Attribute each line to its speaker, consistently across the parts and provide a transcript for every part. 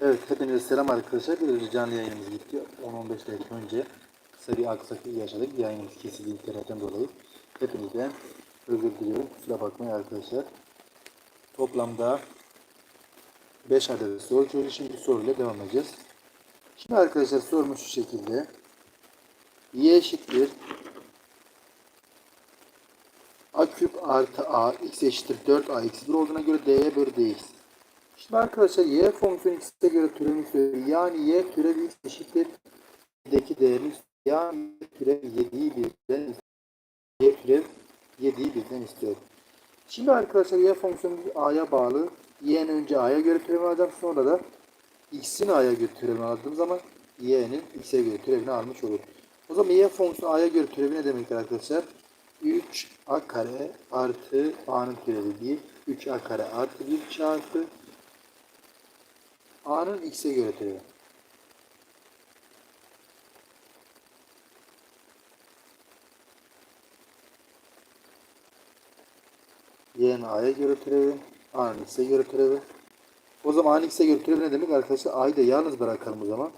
Speaker 1: Evet, hepinize selam arkadaşlar. Bir canlı yayınımız gitti. 10-15 dakika önce kısa bir aksaklık yaşadık. Yayınımız kesildi internetten dolayı. Hepinizden özür diliyorum. Kusura bakmayın arkadaşlar. Toplamda 5 adet soru çözdük. Şimdi soruyla devam edeceğiz. Şimdi arkadaşlar sorumuz şu şekilde. Y eşittir a küp artı a x eşittir 4a eksi 1 olduğuna göre d'ye bölü dx. Şimdi arkadaşlar y fonksiyonu x'e göre türevini söylüyor. Yani y türevi x eşittir y'deki değerini yani y türev 7'yi birden y türev 7'yi birden istiyor. Şimdi arkadaşlar y fonksiyonu a'ya bağlı. y'nin önce a'ya göre türevini alacağım. Sonra da x'in a'ya göre türevini aldığım zaman y'nin x'e göre türevini almış olur. O zaman y fonksiyonu a'ya göre türevi ne demektir arkadaşlar? 3a kare artı a'nın türevi 1. 3a kare artı 1 çarpı a'nın x'e göre türevi. y'nin a'ya göre türevi, a'nın x'e göre türevi. O zaman a'nın x'e göre türevi ne demek arkadaşlar? a'yı da yalnız bırakalım o zaman.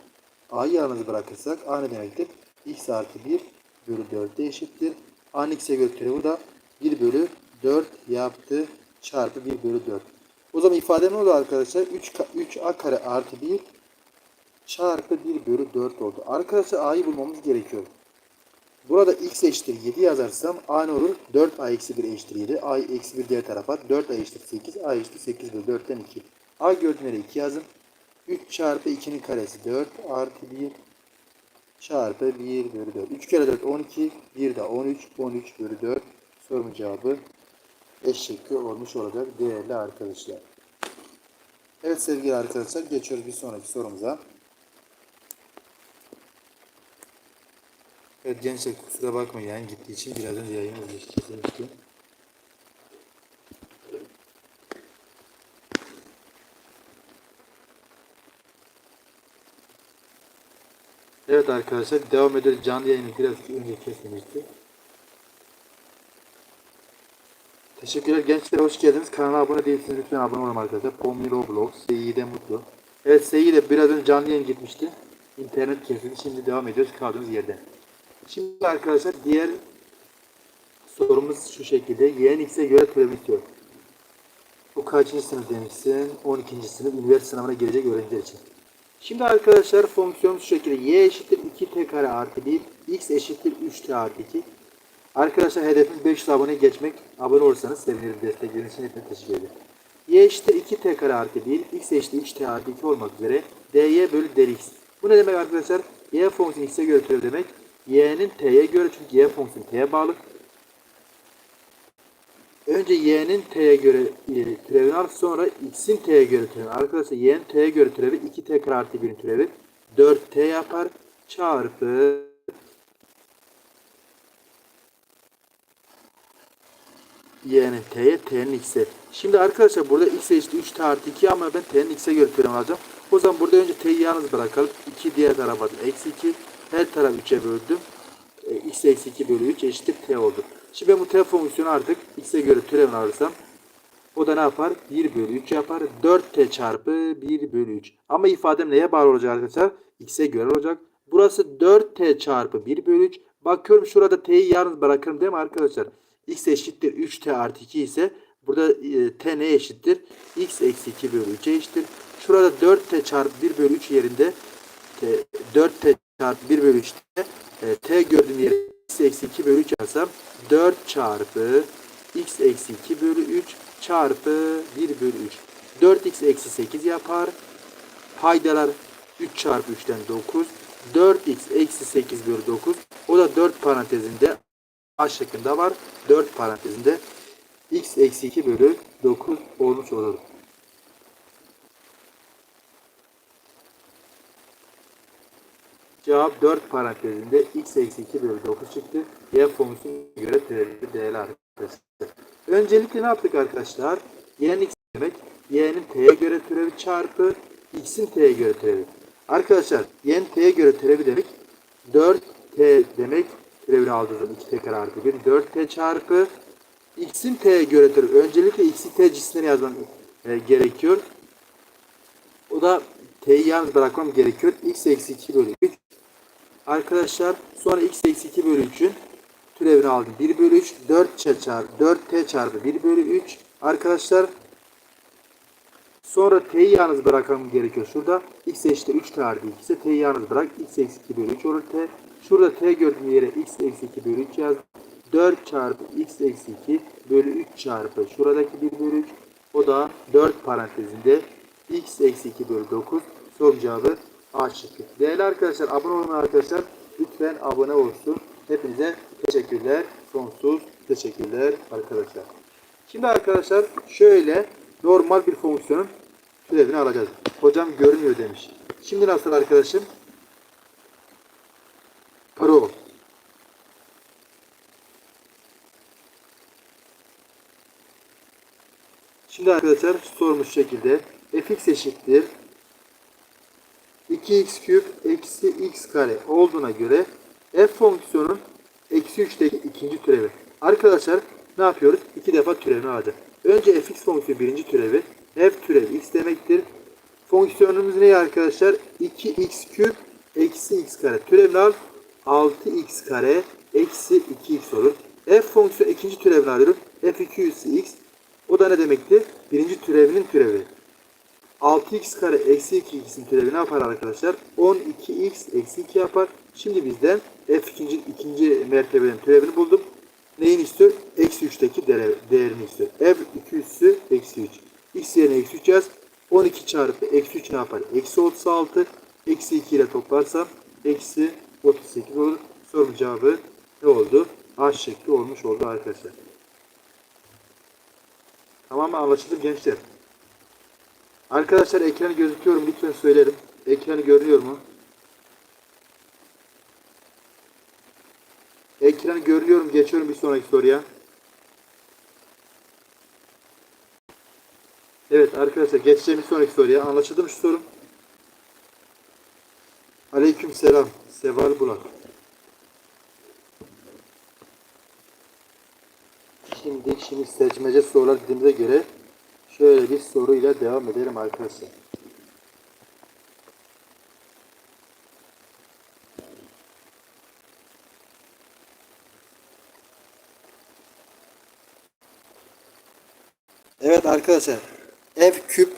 Speaker 1: a'yı yalnız bırakırsak a ne demektir? x artı 1 bölü 4 eşittir. a'nın x'e göre türevi da 1 bölü 4 yaptı çarpı 1 bölü 4. O zaman ifade ne oldu arkadaşlar? 3, 3a kare artı 1 çarpı 1 bölü 4 oldu. Arkadaşlar a'yı bulmamız gerekiyor. Burada x eşittir 7 yazarsam a ne olur? 4a eksi 1 eşittir 7. a eksi 1 diğer tarafa. 4a eşittir 8. a eşittir 8 bölü 4'ten 2. a gördüğün yere 2 yazın. 3 çarpı 2'nin karesi 4 artı 1 çarpı 1 bölü 4. 3 kere 4 12. 1 de 13. 13 bölü 4. Sorunun cevabı eşekli olmuş olacak değerli arkadaşlar. Evet sevgili arkadaşlar geçiyoruz bir sonraki sorumuza. Evet gençler kusura bakmayın yayın gittiği için biraz önce yayınımız kesilmişti. Evet arkadaşlar devam ediyoruz. Canlı yayını biraz önce kesilmişti. Teşekkürler gençler hoş geldiniz. Kanala abone değilseniz lütfen abone olun arkadaşlar. Pomni Roblox, Seyi'de mutlu. Evet Seyi de biraz önce canlı yayın gitmişti. İnternet kesildi. Şimdi devam ediyoruz kaldığımız yerden. Şimdi arkadaşlar diğer sorumuz şu şekilde. X'e göre türevi istiyor. Bu kaçıncı sınıf demişsin? 12. sınıf üniversite sınavına girecek öğrenciler için. Şimdi arkadaşlar fonksiyon şu şekilde. Y eşittir 2t kare artı 1. X eşittir 3t artı 2. Arkadaşlar hedefimiz 500 abone geçmek. Abone olursanız sevinirim. Destekleriniz için hepinize teşekkür ederim. Y eşittir 2t kare artı 1. X eşittir 3t artı 2 olmak üzere. dy bölü dx. Bu ne demek arkadaşlar? Y fonksiyonu x'e göre türev demek. Y'nin t'ye göre çünkü y fonksiyonu t'ye bağlı. Önce y'nin t'ye göre e, türevini al sonra x'in t'ye göre türevini. Arkadaşlar y'nin t'ye göre türevi 2t kare artı 1'in türevi 4t yapar çarpı y'nin t'ye t'nin x'e. Şimdi arkadaşlar burada x eşittir 3t artı 2 ama ben t'nin x'e göre türevini alacağım. O zaman burada önce t'yi yalnız bırakalım. 2 diğer tarafa da eksi 2. Her taraf 3'e böldüm. E, x eksi 2 bölü 3 eşittir t oldu. Şimdi ben bu t fonksiyonu artık x'e göre türevini alırsam o da ne yapar? 1 bölü 3 yapar. 4t çarpı 1 bölü 3. Ama ifadem neye bağlı olacak arkadaşlar? x'e göre olacak. Burası 4t çarpı 1 bölü 3. Bakıyorum şurada t'yi yalnız bırakırım değil mi arkadaşlar? X eşittir 3t artı 2 ise burada e, t ne eşittir? x eksi 2 bölü 3'e eşittir. Şurada 4t çarpı 1 bölü 3 yerinde t, 4t çarpı 1 bölü 3'te e, t gördüğüm yere x eksi 2 bölü 3 yazsam 4 çarpı x eksi 2 bölü 3 çarpı 1 bölü 3. 4x eksi 8 yapar. Paydalar 3 çarpı 3'ten 9. 4x eksi 8 bölü 9. O da 4 parantezinde A şıkkında var. 4 parantezinde x eksi 2 bölü 9 olmuş olur. Cevap 4 parantezinde x eksi 2 bölü 9 çıktı. Y fonksiyonuna göre türevli değerli arkadaşlar. Öncelikle ne yaptık arkadaşlar? Y'nin x demek. Y'nin t'ye göre türevi çarpı x'in t'ye göre türevi. Arkadaşlar y'nin t'ye göre türevi demek 4t demek türevini aldığımız 2t kare artı 1 4t çarpı x'in t'ye göre türevi. Öncelikle x'i t cinsinden yazmam e, gerekiyor. O da t'yi yalnız bırakmam gerekiyor. x eksi 2 bölü 3. Arkadaşlar sonra x eksi 2 bölü 3'ün türevini aldım. 1 bölü 3 4 çarpı 4t çarpı 1 bölü 3. Arkadaşlar Sonra t'yi yalnız bırakmam gerekiyor. Şurada x eşittir 3 t artı 2 ise t'yi yalnız bırak. x eksi 2 bölü 3 olur t. Şurada t gördüğüm yere x eksi 2 bölü 3 yazdım. 4 çarpı x eksi 2 bölü 3 çarpı şuradaki 1 bölü 3. O da 4 parantezinde x eksi 2 bölü 9. Soru cevabı A şıkkı. Değerli arkadaşlar abone olun arkadaşlar. Lütfen abone olsun. Hepinize teşekkürler. Sonsuz teşekkürler arkadaşlar. Şimdi arkadaşlar şöyle normal bir fonksiyonun türevini alacağız. Hocam görünmüyor demiş. Şimdi nasıl arkadaşım? Şimdi arkadaşlar sormuş şekilde fx eşittir 2x küp eksi x kare olduğuna göre f fonksiyonun eksi 3'teki ikinci türevi. Arkadaşlar ne yapıyoruz? İki defa türevini alacağız. Önce fx fonksiyonu birinci türevi. f türevi x demektir. Fonksiyonumuz ne arkadaşlar? 2x küp eksi x kare. Türevini al. 6x kare eksi 2x olur. f fonksiyonu ikinci türevini alıyorum. f 2 üssü x. O da ne demekti? Birinci türevinin türevi. 6x kare eksi 2x'in türevi ne yapar arkadaşlar? 12x eksi 2 yapar. Şimdi bizden f ikinci, ikinci mertebenin türevini buldum. Neyin istiyor? Eksi 3'teki değer, değerini istiyor. f 2 üssü eksi 3. x yerine eksi 3 yaz. 12 çarpı eksi 3 ne yapar? Eksi 36. Eksi 2 ile toplarsam eksi 38 olur. Sorunun cevabı ne oldu? A şekli olmuş oldu arkadaşlar. Tamam? Anlaşıldı gençler? Arkadaşlar ekranı gözüküyorum lütfen söylerim. Ekranı görünüyor mu? Ekranı görüyorum. Geçiyorum bir sonraki soruya. Evet arkadaşlar geçeceğim bir sonraki soruya. Anlaşıldı mı şu sorum? Aleyküm selam. Seval Bulat. Şimdi şimdi seçmece sorular dediğimize göre şöyle bir soruyla devam edelim arkadaşlar. Evet arkadaşlar. F küp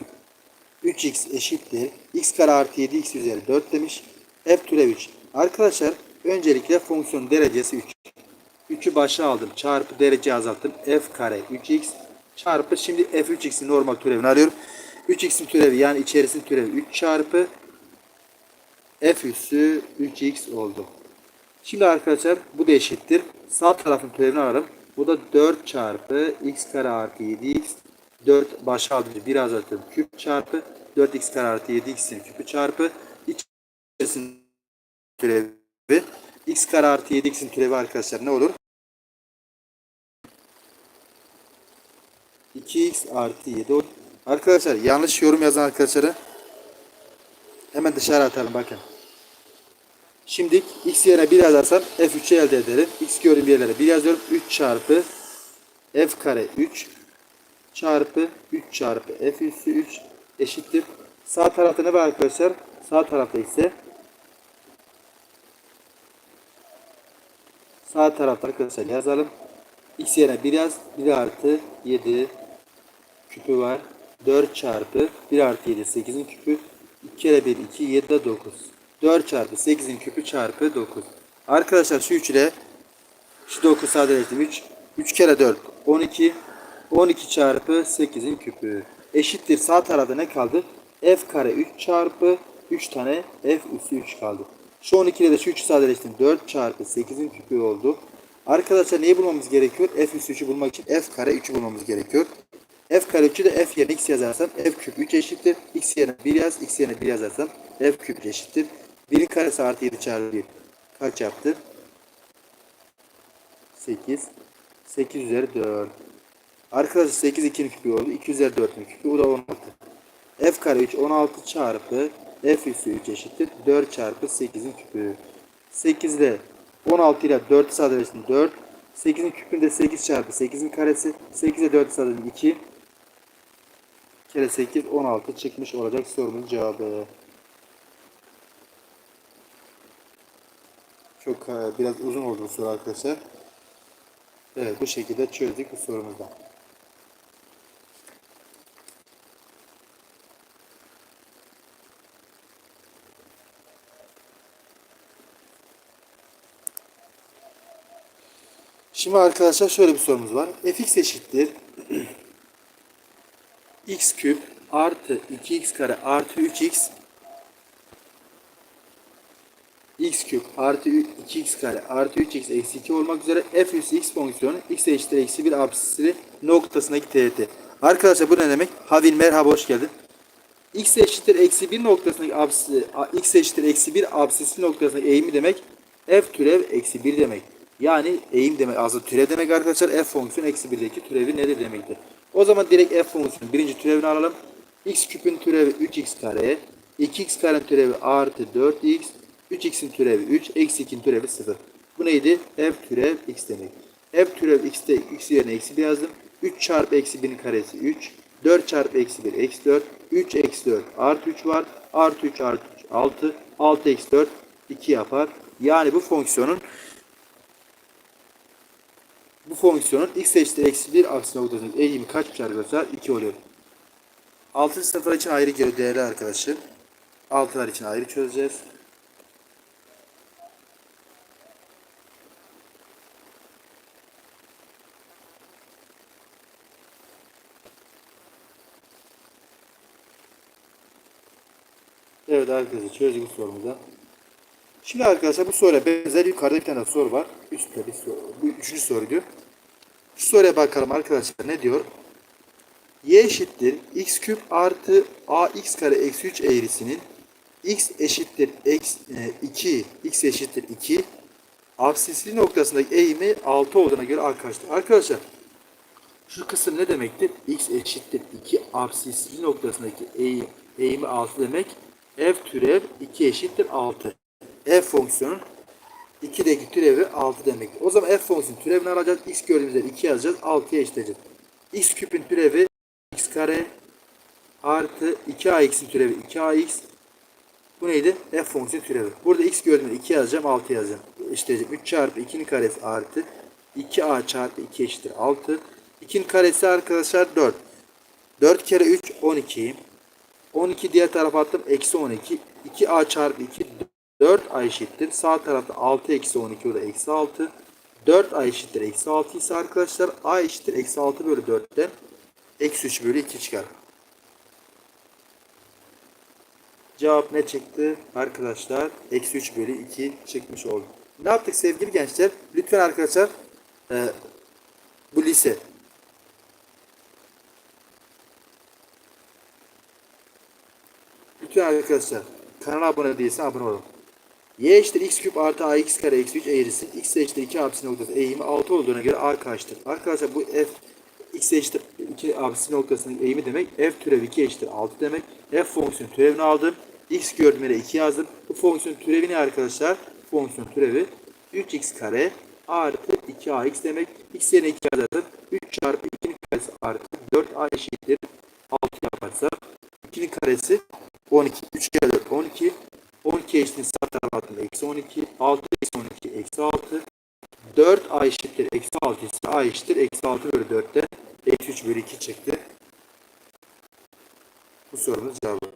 Speaker 1: 3x eşittir. x kare artı 7 x üzeri 4 demiş. F türev 3. Arkadaşlar öncelikle fonksiyon derecesi 3. 3'ü başa aldım. Çarpı derece azalttım. F kare 3x çarpı şimdi f3x'in normal türevini alıyorum. 3x'in türevi yani içerisinin türevi 3 çarpı f üssü 3x oldu. Şimdi arkadaşlar bu da eşittir. Sağ tarafın türevini alalım. Bu da 4 çarpı x kare artı 7x 4 başa aldım. 1 azalttım. Küp çarpı 4x kare artı 7x'in küpü çarpı içerisinin türevi x kare artı 7x'in türevi arkadaşlar ne olur? 2x artı 7 olur. Arkadaşlar yanlış yorum yazan arkadaşları hemen dışarı atalım bakın. Şimdi x yerine 1 yazarsam f3'ü elde ederim. x gördüğüm yerlere 1 yazıyorum. 3 çarpı f kare 3 çarpı 3 çarpı f üssü 3 eşittir. Sağ tarafta ne var arkadaşlar? Sağ tarafta ise sağ tarafta arkadaşlar yazalım. x yerine 1 yaz. 1 artı 7 küpü var. 4 çarpı 1 artı 7 8'in küpü. 2 kere 1 2 7 de 9. 4 çarpı 8'in küpü çarpı 9. Arkadaşlar şu 3 ile şu 9 sadeleştim. 3 3 kere 4 12 12 çarpı 8'in küpü. Eşittir sağ tarafta ne kaldı? F kare 3 çarpı 3 tane F üssü 3 kaldı. Şu 12 ile de şu 3'ü sadeleştim. 4 çarpı 8'in küpü oldu. Arkadaşlar neyi bulmamız gerekiyor? F üssü 3'ü bulmak için F kare 3'ü bulmamız gerekiyor. F kare 3'ü de F yerine x yazarsam F küp 3 eşittir. X yerine 1 yaz. X yerine 1 yazarsam F küp eşittir. 1'in karesi artı 7 çarpı 1. Kaç yaptı? 8. 8 üzeri 4. Arkadaşlar 8 2'nin küpü oldu. 2 üzeri 4'ün küpü. O da 16. F kare 3 16 çarpı F üssü 3 eşittir. 4 çarpı 8'in küpü. 8 ile 16 ile 4 sadeleştim 4. 8'in küpünde 8 çarpı 8'in karesi. 8 ile 4 sadeleştim 2 kere 8 16 çıkmış olacak sorunun cevabı. Çok e, biraz uzun oldu soru arkadaşlar. Evet bu şekilde çözdük bu sorumuzda. Şimdi arkadaşlar şöyle bir sorumuz var. fx eşittir x küp artı 2x kare artı 3x x küp artı 2x kare artı 3x eksi 2 olmak üzere f üssü x fonksiyonu x eşittir eksi 1 absisli noktasındaki teğeti. Arkadaşlar bu ne demek? Havil merhaba hoş geldin. x eşittir eksi 1 noktasındaki absisi, x eşittir eksi 1 absisli noktasındaki eğimi demek f türev eksi 1 demek. Yani eğim demek aslında türev demek arkadaşlar f fonksiyonu eksi 1'deki türevi nedir demektir. O zaman direkt f fonksiyonu birinci türevini alalım. x küpün türevi 3x kare, 2x karenin türevi artı 4x, 3x'in türevi 3, eksi 2'nin türevi 0. Bu neydi? f türev x demek. f türev x'te x yerine eksi 1 yazdım. 3 çarpı eksi 1'in karesi 3. 4 çarpı eksi 1 eksi 4. 3 eksi 4 artı 3 var. Artı 3 artı 3 6. 6 eksi 4 2 yapar. Yani bu fonksiyonun bu fonksiyonun x eşittir eksi 1 aksi noktasının eğimi kaçmış arkadaşlar? 2 oluyor. 6. sınıflar için ayrı geliyor değerli arkadaşım. 6'lar için ayrı çözeceğiz. Evet arkadaşlar çözdük sorumuza. Şimdi arkadaşlar bu soruya benzer yukarıda bir tane soru var. Üstte bir soru. Bu üçüncü soru diyor. Şu soruya bakalım arkadaşlar ne diyor? y eşittir x küp artı ax kare eksi 3 eğrisinin x eşittir x, 2 x eşittir 2 absisli noktasındaki eğimi 6 olduğuna göre a kaçtır? Arkadaşlar şu kısım ne demektir? x eşittir 2 absisli noktasındaki eğim, eğimi 6 demek. f türev 2 eşittir 6. f fonksiyonun 2'deki türevi 6 demek. O zaman f fonksiyonu türevini alacağız. x gördüğümüzde 2 yazacağız. 6'ya eşitleyeceğiz. x küpün türevi x kare artı 2ax'in türevi 2ax. Bu neydi? f fonksiyonu türevi. Burada x gördüğümde 2 yazacağım. 6 yazacağım. Eşitleyeceğim. 3 çarpı 2'nin karesi artı 2a çarpı 2 eşittir 6. 2'nin karesi arkadaşlar 4. 4 kere 3 12. 12 diğer tarafa attım. Eksi 12. 2a çarpı 2 4 a eşittir. Sağ tarafta 6 eksi 12 o da eksi 6. 4 a eşittir eksi 6 ise arkadaşlar a eşittir eksi 6 bölü 4'ten eksi 3 bölü 2 çıkar. Cevap ne çıktı? Arkadaşlar eksi 3 bölü 2 çıkmış oldu. Ne yaptık sevgili gençler? Lütfen arkadaşlar e, bu lise Lütfen arkadaşlar kanala abone değilse abone olun. Y eşittir x küp artı ax kare eksi 3 eğrisi x eşittir 2 absisi noktası eğimi 6 olduğuna göre a kaçtır? Arkadaşlar bu f x eşittir 2 absisi noktasının eğimi demek. f türev 2 eşittir 6 demek. f fonksiyon türevini aldım. x gördüğüm yere 2 yazdım. Bu fonksiyon türevi ne arkadaşlar? Fonksiyon türevi 3x kare artı 2ax demek. x yerine 2 yazarım. 3 çarpı 2'nin karesi artı 4a eşittir 6 yaparsa 2'nin karesi 12. 3 kere 4 12. 12 eşittir sağ attım. Eksi 12. 6 eksi 12 eksi 6. 4 a eşittir eksi 6 ise a eşittir eksi 6 bölü 4'te eksi 3 bölü 2 çıktı. Bu sorumuz cevabı.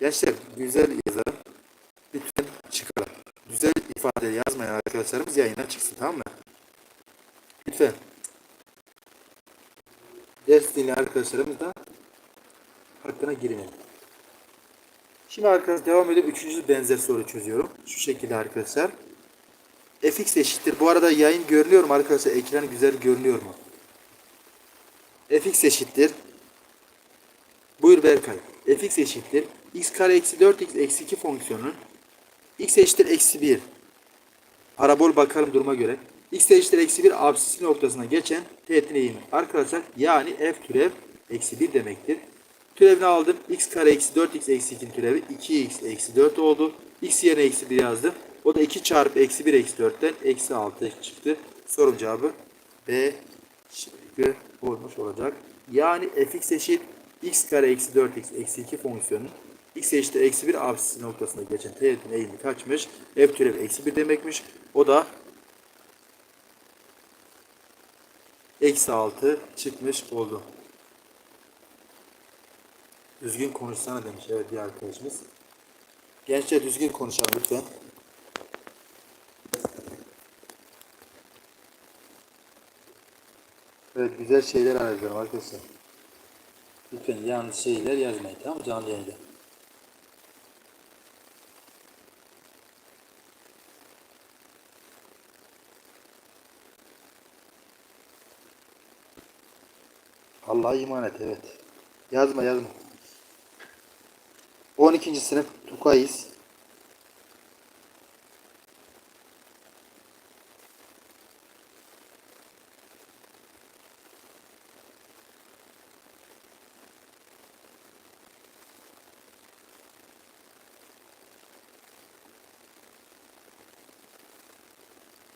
Speaker 1: Gençler güzel yazalım. Lütfen çıkalım. Güzel ifade yazmayan arkadaşlarımız yayına çıksın tamam mı? Lütfen. Ders dinleyen arkadaşlarımız da hakkına girelim. Şimdi arkadaşlar devam edip üçüncü benzer soru çözüyorum. Şu şekilde arkadaşlar. fx eşittir. Bu arada yayın görünüyor mu arkadaşlar? Ekran güzel görünüyor mu? fx eşittir. Buyur Berkay. fx eşittir. x kare eksi 4x eksi 2 fonksiyonun x eşittir eksi 1. Parabol bakalım duruma göre. x eşittir eksi 1 absisi noktasına geçen teğetin eğimi. Arkadaşlar yani f türev eksi 1 demektir. Türevini aldım. x kare eksi 4x eksi 2'nin türevi 2x eksi 4 oldu. x yerine eksi 1 yazdım. O da 2 çarpı eksi 1 eksi 4'ten eksi 6 çıktı. Sorum cevabı B şıkkı olmuş olacak. Yani fx eşit x kare eksi 4x eksi 2 fonksiyonun x eşittir eksi 1 absis noktasında geçen teğetin eğimi kaçmış? F türevi eksi 1 demekmiş. O da eksi 6 çıkmış oldu. Düzgün konuşsana demiş. Evet bir arkadaşımız. Gençler düzgün konuşalım lütfen. Evet güzel şeyler arayacağım arkadaşlar. Lütfen yanlış şeyler yazmayın tamam mı canlı yayında. Allah'a iman et evet. Yazma yazma. 12. sınıf Tukayız.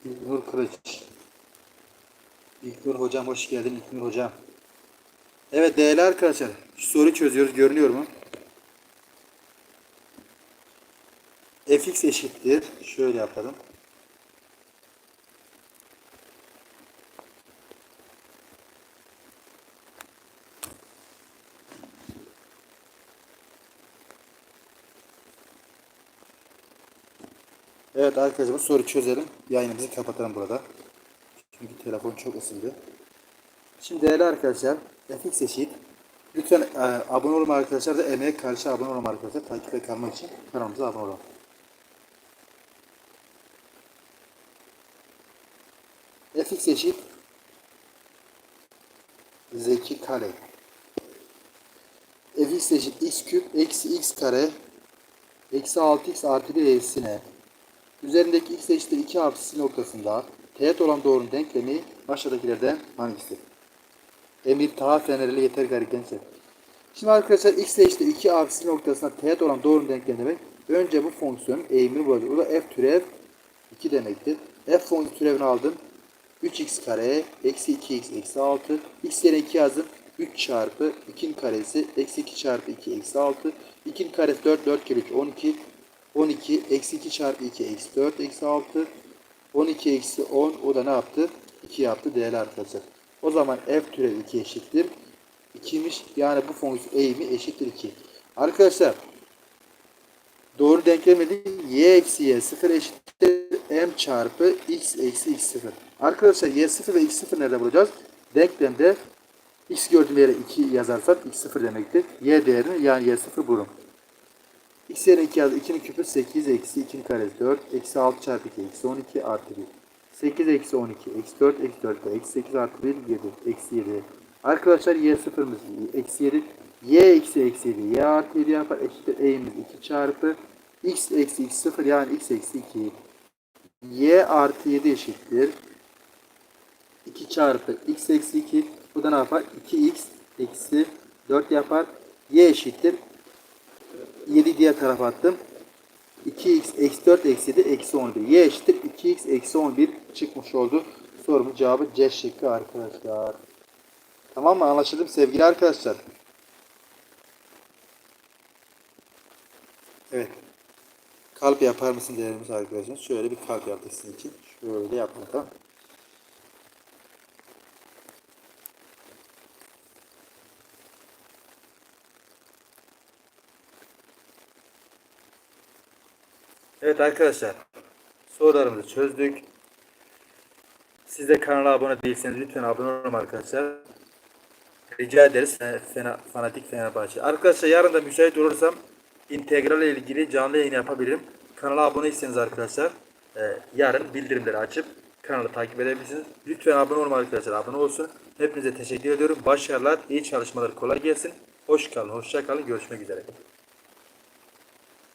Speaker 1: İlknur Kılıç. İlknur hocam hoş geldin İlknur hocam. Evet değerli arkadaşlar şu soruyu çözüyoruz görünüyor mu? Fx eşittir. Şöyle yapalım. Evet arkadaşlar bu soruyu çözelim. Yayınımızı kapatalım burada. Çünkü telefon çok ısındı. Şimdi değerli arkadaşlar fx eşit. Lütfen e, abone olun arkadaşlar da emeğe karşı abone olun arkadaşlar. Takipte kalmak için kanalımıza abone olun. Fx eşit zeki kare. fx eşit x küp eksi x kare eksi 6x artı 1 eğrisine üzerindeki x eşittir 2 apsisi noktasında teğet olan doğrunun denklemi aşağıdakilerden hangisi? Emir Taha Fenerli yeter gari gençler. Şimdi arkadaşlar x eşittir 2 apsisi noktasında teğet olan doğrunun denklemi demek. Önce bu fonksiyonun eğimini bulacağız. O da f türev 2 demektir. f fonksiyon türevini aldım. 3x kare eksi 2x eksi 6 x yerine 2 yazdım 3 çarpı 2'nin karesi eksi 2 çarpı 2 eksi 6 2'nin karesi 4 4 kere 3 12 12 eksi 2 çarpı 2 eksi 4 eksi 6 12 eksi 10 o da ne yaptı? 2 yaptı değerli arkadaşlar. O zaman f türevi 2 eşittir. 2'ymiş yani bu fonksiyon eğimi eşittir 2 arkadaşlar doğru denklemedi y eksi y 0 eşittir m çarpı x eksi x 0 Arkadaşlar y0 ve x0 nerede bulacağız? Denklemde x gördüğüm yere 2 yazarsak x0 demektir. Y değerini yani y0 bulurum. x yerine 2 yaz. 2'nin küpü 8 eksi 2'nin karesi 4. Eksi 6 çarpı 2 eksi 12 artı 1. 8 eksi 12 eksi 4 eksi 4 eksi 8 artı 1 7 eksi 7. Arkadaşlar y sıfırımız eksi 7. y eksi eksi 7 y artı 7 yapar. Eşittir e'imiz 2 çarpı x eksi x 0 yani x eksi 2. y artı 7 eşittir. 2 çarpı x eksi 2 bu da ne yapar? 2x eksi 4 yapar. y eşittir. 7 diğer tarafa attım. 2x eksi 4 eksi 7 eksi 11. y eşittir. 2x eksi 11 çıkmış oldu. Sorumun cevabı C şıkkı arkadaşlar. Tamam mı? Anlaşıldı sevgili arkadaşlar? Evet. Kalp yapar mısın değerimiz arkadaşlar? Şöyle bir kalp yaptık sizin için. Şöyle yapalım tamam Evet arkadaşlar. Sorularımızı çözdük. Siz de kanala abone değilseniz lütfen abone olun arkadaşlar. Rica ederiz Fena, fanatik Fenerbahçe. Arkadaşlar yarın da müsait olursam integral ile ilgili canlı yayın yapabilirim. Kanala aboneyseniz arkadaşlar e, yarın bildirimleri açıp kanalı takip edebilirsiniz. Lütfen abone olun arkadaşlar. Abone olsun. Hepinize teşekkür ediyorum. Başarılar, iyi çalışmalar, kolay gelsin. Hoş kalın, hoşça kalın. Görüşmek üzere.